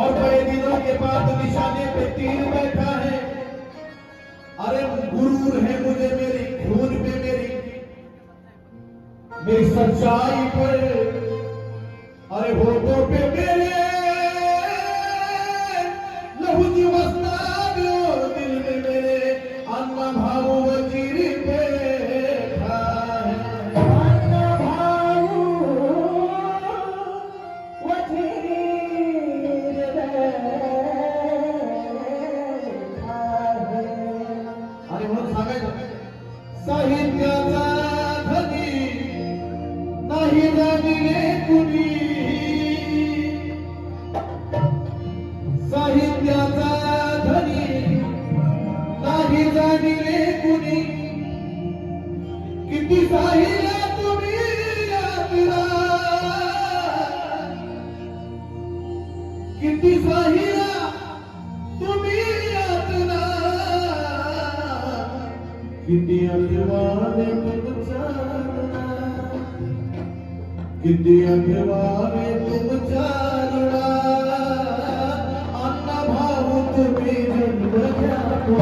और बड़े दिनों के बाद निशाने पे तीर बैठा है। अरे गुरूर है मुझे मेरी, खून पे मेरी। मेरी सच्चाई पर। अरे होठों पे मेरे ਕਿਤੇ ਅਗਵਾਵੇ ਤੁਮ ਚਾਰਣਾ ਅੰਨਾ ਭਾਵਤ ਮੇ ਜਨ ਵਜਾ ਕੋ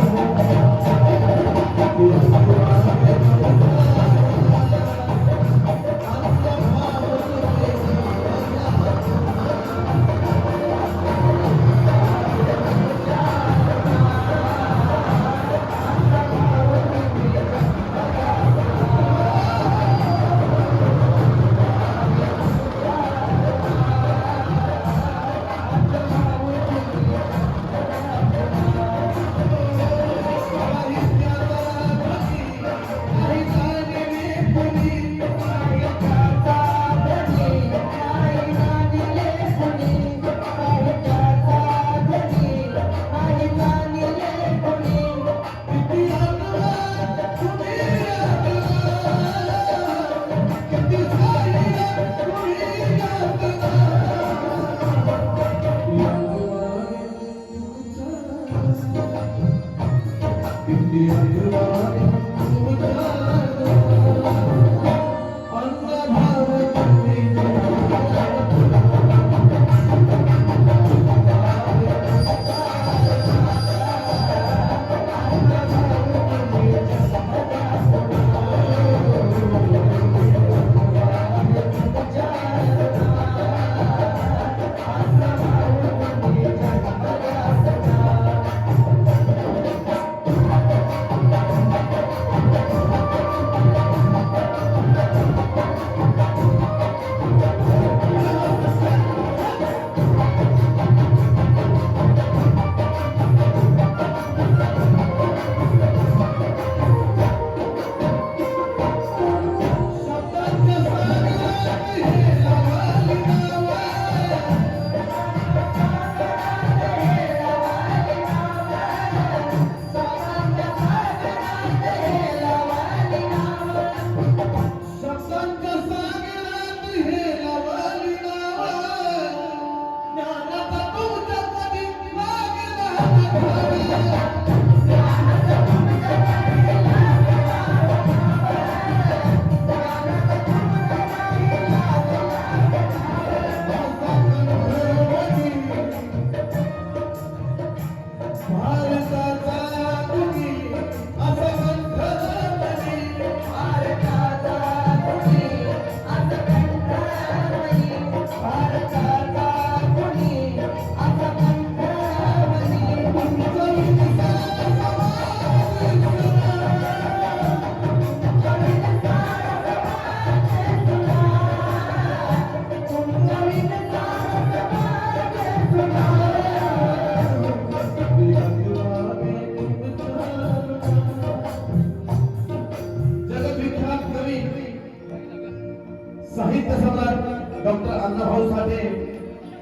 साहित्य सम्राट डॉक्टर अण्णाभाऊ साठे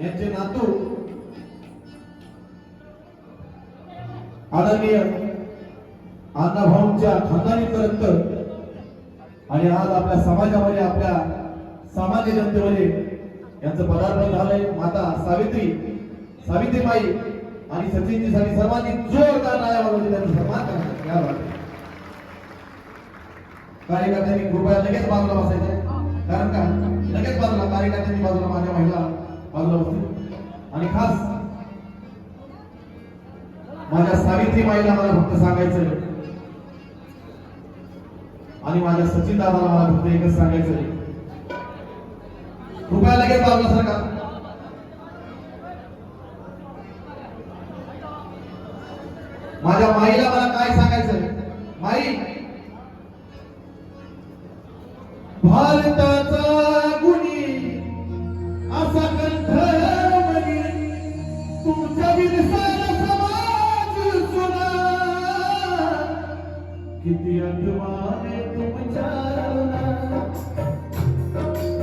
यांचे नातू आदरणीय अण्णाभाऊंच्या खानदानीपर्यंत आणि आज आपल्या समाजामध्ये आपल्या सामान्य जनतेमध्ये यांचं पदार्पण झालंय. माता सावित्री सावित्रीबाई आणि सचिनजीसाठी सर्वांनी जोरदार नाया त्यांनी सन्मान करण्यात कार्यकर्त्यांनी कृपया लगेच बाजूला बसायचे. कारण का लगेच बाजूला कार्यकर्त्यांनी बाजूला माझ्या महिला बाजूला बसतील. आणि खास माझ्या सावित्री माईला मला फक्त सांगायचं आणि माझ्या सचिन दादाला मला फक्त एकच सांगायचं कृपया लगेच बाजूला सरका. माझ्या माईला मला काय सांगायचं माई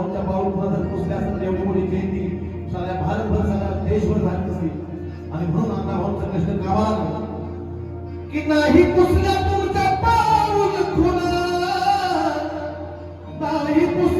कारण पाऊल पुन्हा जर पुसल्या असतात एवढी मोठी जयंती साऱ्या भारतभर सगळ्या देशभर झाली असती. आणि म्हणून अण्णा अण्णाभाऊंचं कष्ट गावात की नाही पुसल्या तुमचा पाऊल खुणा? नाही पुसल्या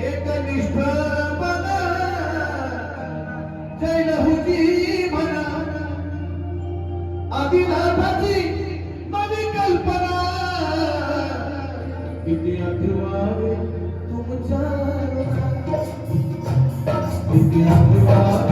एकनिष्ठ बना जय लहुजी म्हणा आदिनाथाची नवी कल्पना किती आठवावे तुमच्या किती आठवावे